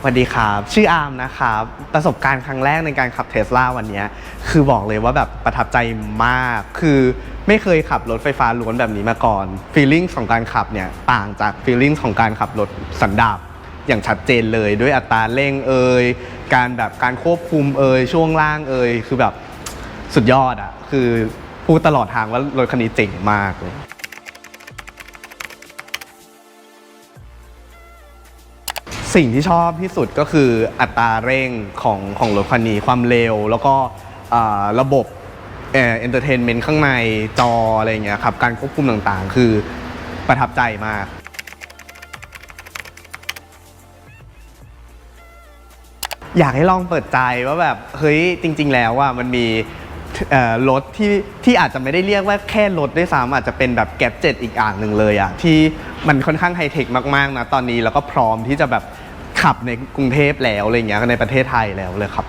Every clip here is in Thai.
สวัสดีครับ ชื่ออาร์มนะครับ ประสบการณ์ครั้งแรกในการขับเทสลาวันนี้ คือบอกเลยว่าแบบประทับใจมาก คือไม่เคยขับรถไฟฟ้าล้วนแบบนี้มาก่อนฟีลลิ่งของการขับเนี่ยต่างจากฟีลลิ่งของการขับรถสันดาปอย่างชัดเจนเลยด้วยอัตราเร่งเอ่ยการแบบการควบคุมเอ่ยช่วงล่างเอ่ยคือแบบสุดยอดอะคือพูดตลอดทางว่ารถคันนี้เจ๋งมากเลย สิ่งที่ชอบที่สุดก็คืออัตราเร่งของของรถคันนี้ความเร็ว แล้วก็ระบบเอนเตอร์เทนเมนต์ข้างในจออะไรอย่างเงี้ยครับการควบคุมต่างๆ คือประทับใจมากอยากให้ลองเปิดใจว่าแบบเฮ้ยจริง ๆ แล้วว่ามันมีรถที่ที่อาจจะไม่ได้เรียกว่าแค่รถด้วยซ้ำอาจจะเป็นแบบแกดเจ็ตอีกอ่างหนึ่งเลยอะที่มันค่อนข้างไฮเทคมากๆนะตอนนี้แล้วก็พร้อมที่จะแบบ ขับในกรุงเทพแล้วอะไรอย่างเงี้ยในประเทศไทยแล้วเลยครับ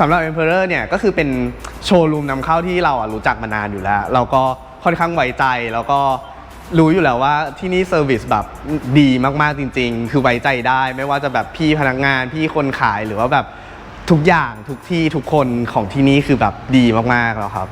สำหรับ Emperor เนี่ยก็คือเป็นโชว์รูมนำเข้าที่เราอะรู้จักมานานอยู่แล้ว เราก็ค่อนข้างไว้ใจแล้วก็รู้อยู่แล้วว่าที่นี่เซอร์วิสแบบดีมากๆจริง ๆ คือไว้ใจได้ไม่ว่าจะแบบพี่พนักงานพี่คนขายหรือว่าแบบทุกอย่างทุกที่ทุกคนของที่นี่คือแบบดีมากๆแล้วครับ